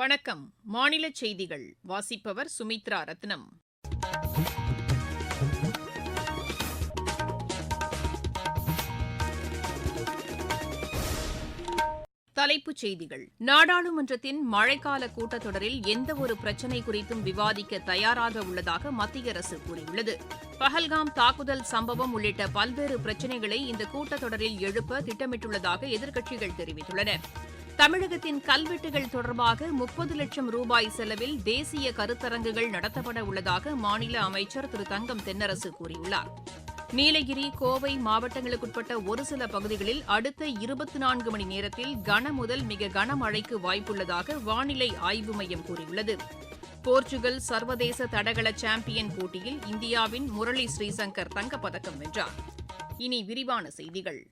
வணக்கம். மாநில செய்திகள். வாசிப்பவர் சுமித்ரா ரத்னம். தலைப்புச் செய்திகள். நாடாளுமன்றத்தின் மழைக்கால கூட்டத்தொடரில் எந்தவொரு பிரச்சினை குறித்தும் விவாதிக்க தயாராக உள்ளதாக மத்திய அரசு கூறியுள்ளது. பஹல்காம் தாக்குதல் சம்பவம் உள்ளிட்ட பல்வேறு பிரச்சினைகளை இந்த கூட்டத்தொடரில் எழுப்ப திட்டமிட்டுள்ளதாக எதிர்க்கட்சிகள் தெரிவித்துள்ளன. தமிழகத்தின் கல்வெட்டுகள் தொடர்பாக முப்பது லட்சம் ரூபாய் செலவில் தேசிய கருத்தரங்குகள் நடத்தப்பட உள்ளதாக மாநில அமைச்சர் திரு தங்கம் தென்னரசு கூறியுள்ளார். நீலகிரி கோவை மாவட்டங்களுக்குட்பட்ட ஒரு சில பகுதிகளில் அடுத்த இருபத்தி நான்கு மணி நேரத்தில் கன முதல் மிக கனமழைக்கு வாய்ப்புள்ளதாக வானிலை ஆய்வு மையம் கூறியுள்ளது. போர்ச்சுகல் சர்வதேச தடகள சாம்பியன் போட்டியில் இந்தியாவின் முரளி ஸ்ரீசங்கர் தங்கப்பதக்கம் வென்றார். இனி விரிவான செய்திகள்.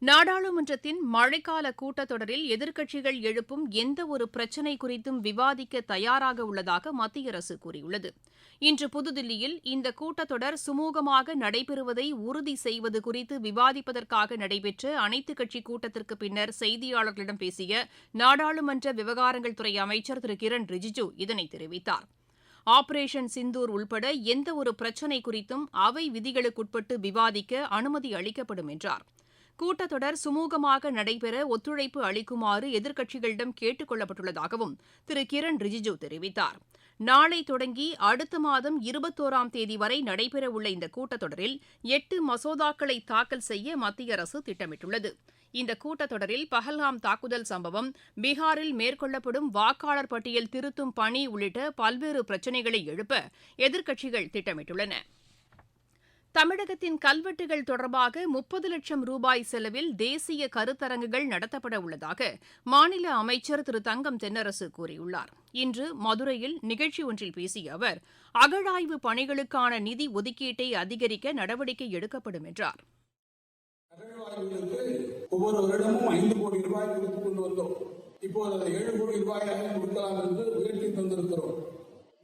நாடாளுமன்றத்தின் மழைக்கால கூட்டத்தொடரில் எதிர்க்கட்சிகள் எழுப்பும் எந்தவொரு பிரச்சினை குறித்தும் விவாதிக்க தயாராக உள்ளதாக மத்திய அரசு கூறியுள்ளது. இன்று புதுதில்லியில் இந்த கூட்டத்தொடர் சுமூகமாக நடைபெறுவதை உறுதி செய்வது குறித்து விவாதிப்பதற்காக நடைபெற்ற அனைத்துக் கட்சி கூட்டத்திற்கு பின்னர் செய்தியாளர்களிடம் பேசிய நாடாளுமன்ற விவகாரங்கள் துறை அமைச்சர் திரு. கிரண் ரிஜிஜு இதனை தெரிவித்தார். ஆபரேஷன் சிந்தூர் உள்பட எந்தவொரு பிரச்சினை குறித்தும் அவை விதிகளுக்குட்பட்டு விவாதிக்க அனுமதி அளிக்கப்படும் என்றார். கூட்டத்தொடர் சுமூகமாக நடைபெற ஒத்துழைப்பு அளிக்குமாறு எதிர்க்கட்சிகளிடம் கேட்டுக் கொள்ளப்பட்டுள்ளதாகவும் திரு. கிரண் ரிஜிஜு தெரிவித்தார். நாளை தொடங்கி அடுத்த மாதம் இருபத்தோராம் தேதி வரை நடைபெறவுள்ள இந்த கூட்டத்தொடரில் எட்டு மசோதாக்களை தாக்கல் செய்ய மத்திய அரசு திட்டமிட்டுள்ளது. இந்த கூட்டத்தொடரில் பஹல்காம் தாக்குதல் சம்பவம் பீகாரில் மேற்கொள்ளப்படும் வாக்காளர் பட்டியல் திருத்தும் பணி உள்ளிட்ட பல்வேறு பிரச்சினைகளை எழுப்ப எதிர்க்கட்சிகள் திட்டமிட்டுள்ளன. தமிழகத்தின் கல்வெட்டுகள் தொடர்பாக முப்பது லட்சம் ரூபாய் செலவில் தேசிய கருத்தரங்குகள் நடத்தப்பட உள்ளதாக மாநில அமைச்சர் திரு தங்கம் தென்னரசு கூறியுள்ளார். இன்று மதுரையில் நிகழ்ச்சி ஒன்றில் பேசிய அவர் அகழாய்வு பணிகளுக்கான நிதி ஒதுக்கீட்டை அதிகரிக்க நடவடிக்கை எடுக்கப்படும் என்றார். ஒவ்வொரு வருடமும் ஐந்து கோடி ரூபாய் கொடுத்து கொண்டு வந்தோம். இப்போது அதை ஏழு கோடி ரூபாயாக கொடுக்கலாம் என்று உயர்த்தி தந்திருக்கிறோம்.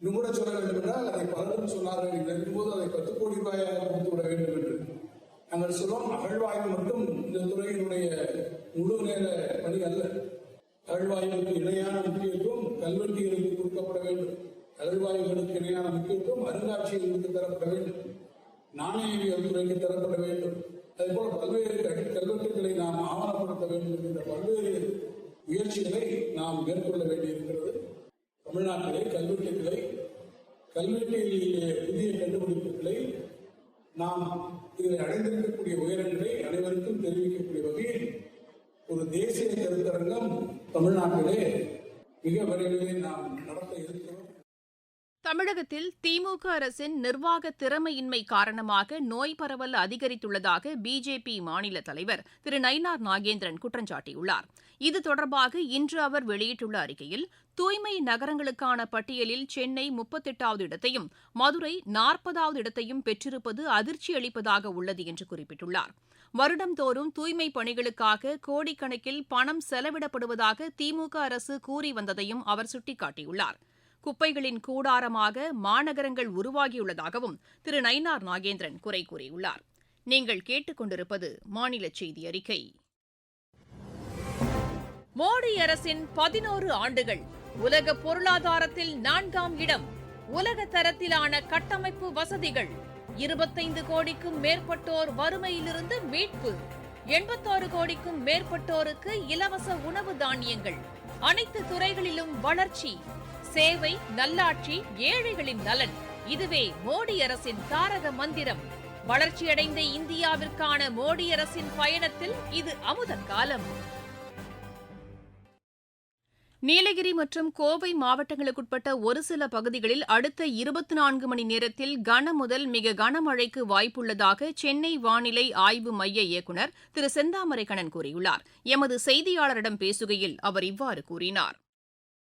கூட சொல்ல வேண்டும் என்றால் அதை பலரும் சொன்னார்கள் இங்க இருக்கும்போது அதை பத்து கோடி ரூபாயாக கொடுத்து விட வேண்டும் என்று. நாங்கள் சொல்லும் அகழ்வாய்வு மட்டும் இந்த துறையினுடைய முழு நேர பணி அல்ல. அகழ்வாய்வுக்கு இணையான முக்கியத்துவம் கல்வெட்டிகளுக்கு கொடுக்கப்பட வேண்டும். அகழ்வாய்வுகளுக்கு இணையான முக்கியத்துவம் அருங்காட்சியகங்களுக்கு தரப்பட வேண்டும். நாணயவியல் துறைக்கு தரப்பட வேண்டும். அதுபோல பல்வேறு கல்வெட்டுகளை நாம் ஆவணப்படுத்த வேண்டும் என்ற பல்வேறு முயற்சிகளை நாம் மேற்கொள்ள வேண்டியிருக்கிறது. தமிழ்நாட்டிலே கல்வெட்டுகளை கல்வெட்டிலே புதிய கண்டுபிடிப்புகளை நாம் இதில் அடைந்திருக்கக்கூடிய உயரங்களை அனைவருக்கும் தெரிவிக்கக்கூடிய வகையில் ஒரு தேசிய கருத்தரங்கம் தமிழ்நாட்டிலே மிக விரைவில் நாம் நடத்த இருக்கிறோம். தமிழகத்தில் திமுக அரசின் நிர்வாக திறமையின்மை காரணமாக நோய் பரவல் அதிகரித்துள்ளதாக பிஜேபி மாநில தலைவர் திரு நயினார் நாகேந்திரன் குற்றம் சாட்டியுள்ளார். இது தொடர்பாக இன்று அவர் வெளியிட்டுள்ள அறிக்கையில் தூய்மை நகரங்களுக்கான பட்டியலில் சென்னை முப்பத்தெட்டாவது இடத்தையும் மதுரை நாற்பதாவது இடத்தையும் பெற்றிருப்பது அதிர்ச்சி அளிப்பதாக உள்ளது என்று குறிப்பிட்டுள்ளார். வருடந்தோறும் தூய்மை பணிகளுக்காக கோடிக்கணக்கில் பணம் செலவிடப்படுவதாக திமுக அரசு கூறி வந்ததையும் அவர் சுட்டிக்காட்டியுள்ளார். குப்பைகளின் கூடாரமாக மாநகரங்கள் உருவாகியுள்ளதாகவும் திரு நயினார் நாகேந்திரன் குறை கூறியுள்ளார். நீங்கள் கேட்டுக்கொண்டிருப்பது மாநில செய்தி அறிக்கை. மோடி அரசின் பதினோரு ஆண்டுகள் உலக பொருளாதாரத்தில் நான்காம் இடம். உலக தரத்திலான கட்டமைப்பு வசதிகள் இருபத்தைந்து கோடிக்கும் மேற்பட்டோர் வறுமையிலிருந்து மீட்பு எண்பத்தாறு கோடிக்கும் மேற்பட்டோருக்கு இலவச உணவு தானியங்கள் அனைத்து துறைகளிலும் வளர்ச்சி. சேவை நல்லாட்சி ஏழைகளின் நலன். இதுவே மோடி அரசின் தாரக மந்திரம். வளர்ச்சியடைந்த இந்தியாவிற்கான மோடி அரசின் பயணத்தில் இது அமுத காலம். நீலகிரி மற்றும் கோவை மாவட்டங்களுக்குட்பட்ட ஒரு சில பகுதிகளில் அடுத்த இருபத்தி நான்கு மணி நேரத்தில் கன முதல் மிக கனமழைக்கு வாய்ப்புள்ளதாக சென்னை வானிலை ஆய்வு மைய இயக்குநர் திரு செந்தாமரைக்கண்ணன் கூறியுள்ளார். எமது செய்தியாளரிடம் பேசுகையில் அவர் இவ்வாறு கூறினார்.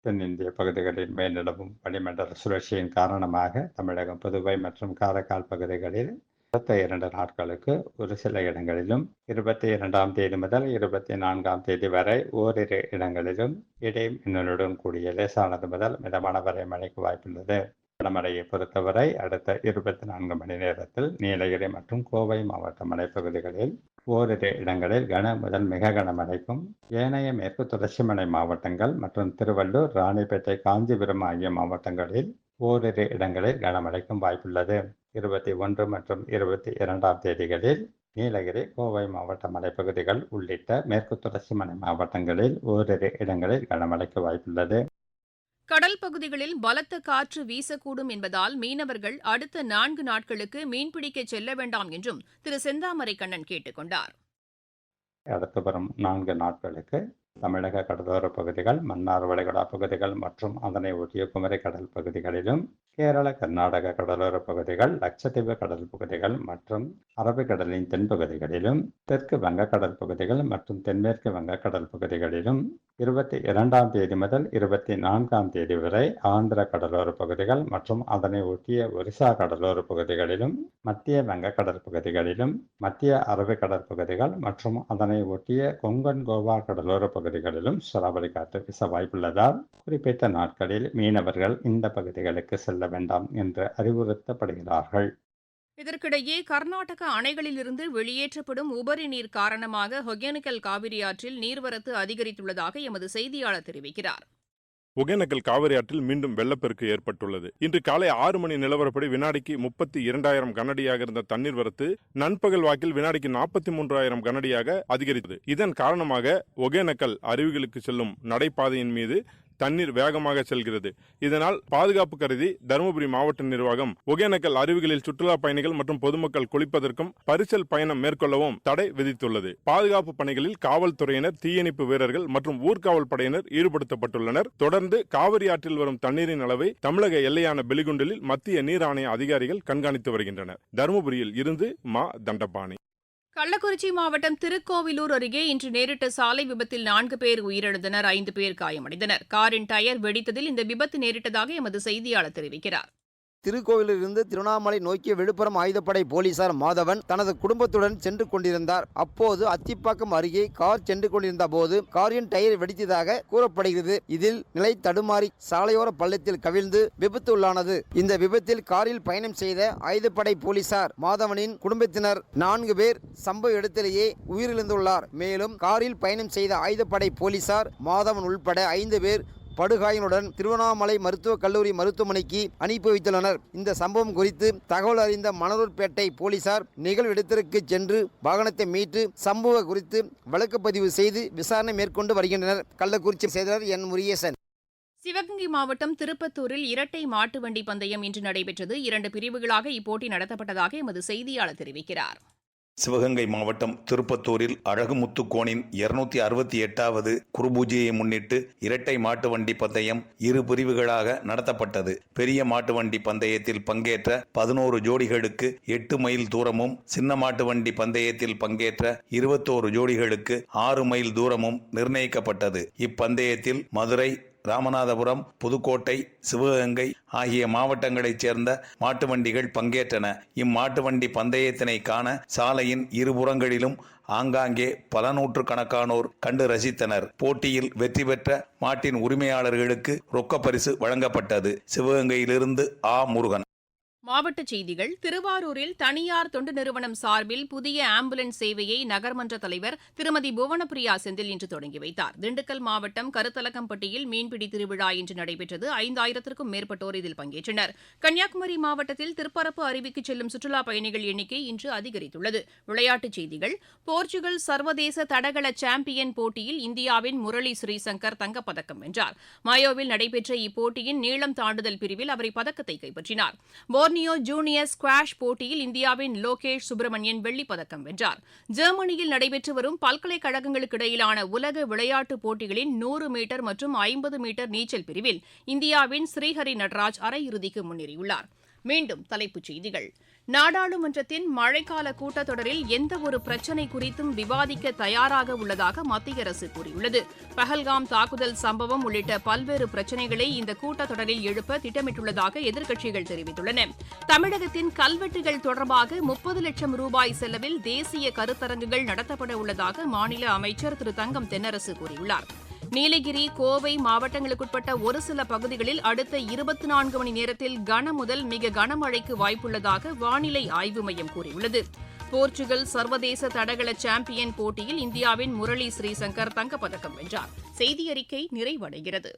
தென்னிந்திய பகுதிகளில் மேலிடவும் வளிமண்டல சுழற்சியின் காரணமாக தமிழகம் புதுவை மற்றும் காரைக்கால் பகுதிகளில் இருபத்தி இரண்டு நாட்களுக்கு ஒரு சில இடங்களிலும் இருபத்தி இரண்டாம் தேதி முதல் இருபத்தி நான்காம் தேதி வரை ஓரிரு இடங்களிலும் இடை மின்னலுடன் கூடிய லேசானது முதல் மிதமான வரை மழைக்கு வாய்ப்புள்ளது. கனமழையை பொறுத்தவரை அடுத்த இருபத்தி நான்கு மணி நேரத்தில் நீலகிரி மற்றும் கோவை மாவட்ட மலைப்பகுதிகளில் ஓரிரு இடங்களில் கன முதல் மிக கனமழைக்கும் ஏனைய மேற்கு தொடர்ச்சி மலை மாவட்டங்கள் மற்றும் திருவள்ளூர் ராணிப்பேட்டை காஞ்சிபுரம் ஆகிய மாவட்டங்களில் ஓரிரு இடங்களில் கனமழைக்கும் வாய்ப்புள்ளது. இருபத்தி ஒன்று மற்றும் இருபத்தி இரண்டாம் தேதிகளில் நீலகிரி கோவை மாவட்ட மலைப்பகுதிகள் உள்ளிட்ட மேற்கு தொடர்ச்சி மலை மாவட்டங்களில் ஓரிரு இடங்களில் கனமழைக்கு வாய்ப்புள்ளது. கடல் பகுதிகளில் பலத்த காற்று வீசக்கூடும் என்பதால் மீனவர்கள் அடுத்த நான்கு நாட்களுக்கு மீன்பிடிக்க செல்ல வேண்டாம் என்றும் திரு செந்தாமரை கண்ணன் கேட்டுக்கொண்டார் அடுத்து வரும் நான்கு நாட்களுக்கு தமிழக கடலோர பகுதிகள் மன்னார் வளைகுடா பகுதிகள் மற்றும் அதனை ஒட்டிய குமரி கடல் பகுதிகளிலும் கேரள கர்நாடக கடலோர பகுதிகள் லட்சத்தீவு கடல் பகுதிகள் மற்றும் அரபிக்கடலின் தென்பகுதிகளிலும் தெற்கு வங்கக்கடல் பகுதிகள் மற்றும் தென்மேற்கு வங்கக்கடல் பகுதிகளிலும் இருபத்தி இரண்டாம் தேதி முதல் இருபத்தி நான்காம் தேதி வரை ஆந்திர கடலோர பகுதிகள் மற்றும் அதனை ஒட்டிய ஒரிசா கடலோர பகுதிகளிலும் மத்திய வங்க கடற்பகுதிகளிலும் மத்திய அரபு கடற்பகுதிகள் மற்றும் அதனை ஒட்டிய கொங்கன் கோவா கடலோர பகுதிகளிலும் சூறாவளி காற்று வீச வாய்ப்புள்ளதால் குறிப்பிட்ட நாட்களில் மீனவர்கள் இந்த பகுதிகளுக்கு செல்ல வேண்டாம் என்று அறிவுறுத்தப்படுகிறார்கள். இதற்கிடையே கர்நாடக அணைகளிலிருந்து வெளியேற்றப்படும் உபரி நீர் காரணமாக ஒகேனக்கல் காவிரி ஆற்றில் நீர்வரத்து அதிகரித்துள்ளதாக எமது செய்தியாளர் தெரிவிக்கிறார். ஒகேனக்கல் காவிரி ஆற்றில் மீண்டும் வெள்ளப்பெருக்கு ஏற்பட்டுள்ளது. இன்று காலை ஆறு மணி நிலவரப்படி வினாடிக்கு முப்பத்தி இரண்டாயிரம் கனடியாக இருந்த தண்ணீர் வரத்து நண்பகல் வாக்கில் வினாடிக்கு நாற்பத்தி மூன்றாயிரம் கனடியாக அதிகரித்தது. இதன் காரணமாக ஒகேனக்கல் அருவிகளுக்கு செல்லும் நடைபாதையின் மீது தண்ணீர் வேகமாக செல்கிறது. இதனால் பாதுகாப்பு கருதி தருமபுரி மாவட்ட நிர்வாகம் ஒகேனக்கல் அருவிகளில் சுற்றுலா பயணிகள் மற்றும் பொதுமக்கள் குளிப்பதற்கும் பரிசல் பயணம் மேற்கொள்ளவும் தடை விதித்துள்ளது. பாதுகாப்பு பணிகளில் காவல்துறையினர் தீயணைப்பு வீரர்கள் மற்றும் ஊர்காவல் படையினர் ஈடுபடுத்தப்பட்டுள்ளனர். தொடர்ந்து காவிரி ஆற்றில் வரும் தண்ணீரின் அளவை தமிழக எல்லையான பெலிகுண்டலில் மத்திய நீர் ஆணைய அதிகாரிகள் கண்காணித்து வருகின்றனர். தருமபுரியில் இருந்து மா தண்டபாணி. கள்ளக்குறிச்சி மாவட்டம் திருக்கோவிலூர் அருகே இன்று நேரிட்ட சாலை விபத்தில் நான்கு பேர் உயிரிழந்தனர் ஐந்து பேர் காயமடைந்தனர். காரின் டயர் வெடித்ததில் இந்த விபத்து நேரிட்டதாக எமது செய்தியாளர் தெரிவிக்கிறார். திருக்கோவிலிருந்து திருவண்ணாமலை நோக்கிய விழுப்புரம் ஆயுதப்படை போலீசார் மாதவன் தனது குடும்பத்துடன் சென்று கொண்டிருந்தார். அப்போது அத்திப்பாக்கம் அருகே கார் சென்று கொண்டிருந்த போது காரின் டயர் வெடித்ததாக கூறப்படுகிறது. இதில் நிலை தடுமாறி சாலையோர பள்ளத்தில் கவிழ்ந்து விபத்து உள்ளானது. இந்த விபத்தில் காரில் பயணம் செய்த ஆயுதப்படை போலீசார் மாதவனின் குடும்பத்தினர் நான்கு பேர் சம்பவ இடத்திலேயே உயிரிழந்துள்ளார். மேலும் காரில் பயணம் செய்த ஆயுதப்படை போலீசார் மாதவன் உள்பட ஐந்து பேர் படுகாயனுடன் திருவண்ணாமலை மருத்துவக் கல்லூரி மருத்துவமனைக்கு அனுப்பி வைத்துள்ளனர். இந்த சம்பவம் குறித்து தகவல் அறிந்த மணலூர்பேட்டை போலீசார் நிகழ்விடத்திற்கு சென்று வாகனத்தை மீட்டு சம்பவம் குறித்து வழக்கு பதிவு செய்து விசாரணை மேற்கொண்டு வருகின்றனர். கள்ளக்குறிச்சி செய்தியாளர் என் முரியேசன் சிவகங்கை மாவட்டம் திருப்பத்தூரில் இரட்டை மாட்டு வண்டி பந்தயம் இன்று நடைபெற்றது. இரண்டு பிரிவுகளாக இப்போட்டி நடத்தப்பட்டதாக எமது செய்தியாளர் தெரிவிக்கிறார். சிவகங்கை மாவட்டம் திருப்பத்தூரில் அழகுமுத்துக்கோனின் இருநூத்தி அறுபத்தி எட்டாவது குருபூஜையை முன்னிட்டு இரட்டை மாட்டு வண்டி பந்தயம் இரு பிரிவுகளாக நடத்தப்பட்டது. பெரிய மாட்டு வண்டி பந்தயத்தில் பங்கேற்ற பதினோரு ஜோடிகளுக்கு எட்டு மைல் தூரமும் சின்ன மாட்டு வண்டி பந்தயத்தில் பங்கேற்ற இருபத்தோரு ஜோடிகளுக்கு ஆறு மைல் தூரமும் நிர்ணயிக்கப்பட்டது. இப்பந்தயத்தில் மதுரை ராமநாதபுரம் புதுக்கோட்டை சிவகங்கை ஆகிய மாவட்டங்களைச் சேர்ந்த மாட்டு வண்டிகள் பங்கேற்றன. இம்மாட்டு வண்டி பந்தயத்தினை காண சாலையின் இருபுறங்களிலும் ஆங்காங்கே பல நூற்றுக்கணக்கானோர் கண்டு ரசித்தனர். போட்டியில் வெற்றி பெற்ற மாட்டின் உரிமையாளர்களுக்கு ரொக்க பரிசு வழங்கப்பட்டது. சிவகங்கையிலிருந்து ஆ முருகன். மாவட்டச் செய்திகள். திருவாரூரில் தனியார் தொண்டு நிறுவனம் சார்பில் புதிய ஆம்புலன்ஸ் சேவையை நகர்மன்ற தலைவர் திருமதி புவனப்பிரியா செந்தில் இன்று தொடங்கி வைத்தார். திண்டுக்கல் மாவட்டம் கருத்தலக்கம்பட்டியில் மீன்பிடி திருவிழா இன்று நடைபெற்றது. ஐந்தாயிரத்திற்கும் மேற்பட்டோர் இதில் பங்கேற்றனர். கன்னியாகுமரி மாவட்டத்தில் திருப்பரப்பு அருவிக்கு செல்லும் சுற்றுலாப் பயணிகள் எண்ணிக்கை இன்று அதிகரித்துள்ளது. விளையாட்டுச் செய்திகள். போர்ச்சுகல் சர்வதேச தடகள சாம்பியன் போட்டியில் இந்தியாவின் முரளி ஸ்ரீசங்கர் தங்கப்பதக்கம் வென்றார். மயோவில் நடைபெற்ற இப்போட்டியின் நீளம் தாண்டுதல் பிரிவில் அவர் இப்பதக்கத்தை கைப்பற்றினார். போர்னியோ ஜூனியர் ஸ்குவாஷ் போட்டியில் இந்தியாவின் லோகேஷ் சுப்பிரமணியன் வெள்ளிப் பதக்கம் வென்றார். ஜெர்மனியில் நடைபெற்று வரும் பல்கலைக்கழகங்களுக்கு இடையிலான உலக விளையாட்டுப் போட்டிகளின் நூறு மீட்டர் மற்றும் ஐம்பது மீட்டர் நீச்சல் பிரிவில் இந்தியாவின் ஸ்ரீஹரி நடராஜ் அரையிறுதிக்கு முன்னேறியுள்ளார். மீண்டும் தலைப்புச் செய்திகள். நாடாளுமன்றத்தின் மழைக்கால கூட்டத்தொடரில் எந்த ஒரு பிரச்சினை குறித்தும் விவாதிக்க தயாராக உள்ளதாக மத்திய அரசு கூறியுள்ளது. பஹல்காம் தாக்குதல் சம்பவம் உள்ளிட்ட பல்வேறு பிரச்சினைகளை இந்த கூட்டத்தொடரில் எழுப்ப திட்டமிட்டுள்ளதாக எதிர்க்கட்சிகள் தெரிவித்துள்ளன. தமிழகத்தின் கல்வெட்டுகள் தொடர்பாக முப்பது லட்சம் ரூபாய் செலவில் தேசிய கருத்தரங்குகள் நடத்தப்பட உள்ளதாக மாநில அமைச்சர் திரு தங்கம் தென்னரசு கூறியுள்ளார். நீலகிரி கோவை மாவட்டங்களுக்குட்பட்ட ஒரு சில பகுதிகளில் அடுத்த இருபத்தி நான்கு மணி நேரத்தில் கன முதல் மிக கனமழைக்கு வாய்ப்புள்ளதாக வானிலை ஆய்வு மையம் கூறியுள்ளது. போர்ச்சுகல் சர்வதேச தடகள சாம்பியன் போட்டியில் இந்தியாவின் முரளி ஸ்ரீசங்கர் தங்கப்பதக்கம் வென்றார். செய்தி அறிக்கை நிறைவடைகிறது.